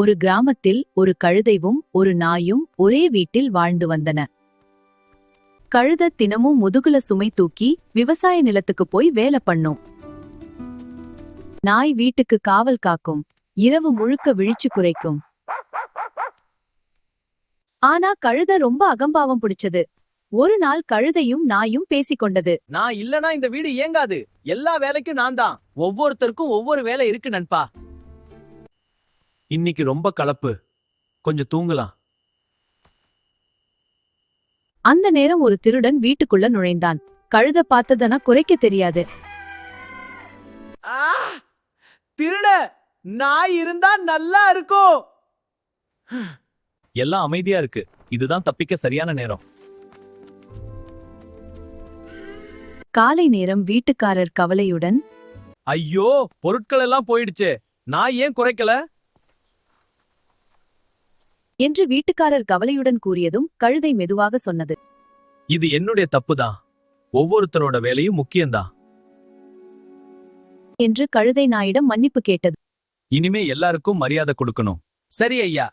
ஒரு கிராமத்தில் ஒரு கழுதைவும் ஒரு நாயும் ஒரே வீட்டில் வாழ்ந்து வந்தன. கழுத தினமும் முதுகுல சுமை தூக்கி விவசாய நிலத்துக்கு போய் வேலை பண்ணும். நாய் வீட்டுக்கு காவல் காக்கும். இரவு முழுக்க விழிச்சு குறைக்கும் ஆனா கழுத ரொம்ப அகம்பாவம் பிடிச்சது. ஒரு நாள் கழுதையும் நாயும் பேசிக்கொண்டது நான் இல்லனா இந்த வீடு இயங்காது. எல்லா வேலைக்கும் நான் தான் ஒவ்வொருத்தருக்கும் ஒவ்வொரு வேலை இருக்கு நண்பா. இன்னைக்கு ரொம்ப கலப்பு. கொஞ்சம் தூங்கலாம். அந்த நேரம் ஒரு திருடன் வீட்டுக்குள்ள நுழைந்தான். கழுத பார்த்ததனா குறைக்க தெரியாது. திருட நாய் இருந்தா நல்லா இருக்கும். எல்லாம் அமைதியா இருக்கு. இதுதான் தப்பிக்க சரியான நேரம். காலை நேரம் வீட்டுக்காரர் கவலையுடன் ஐயோ பொருட்கள் எல்லாம் போயிடுச்சு. நான் ஏன் குறைக்கல? என்று வீட்டுக்காரர் கவலையுடன் கூறியதும் கழுதை மெதுவாக சொன்னது. இது என்னுடைய தப்புதான் ஒவ்வொருத்தரோட வேலையும் முக்கியம்தான் என்று கழுதை நாயிடம் மன்னிப்பு கேட்டது. இனிமே எல்லாருக்கும் மரியாதை கொடுக்கணும். சரி ஐயா.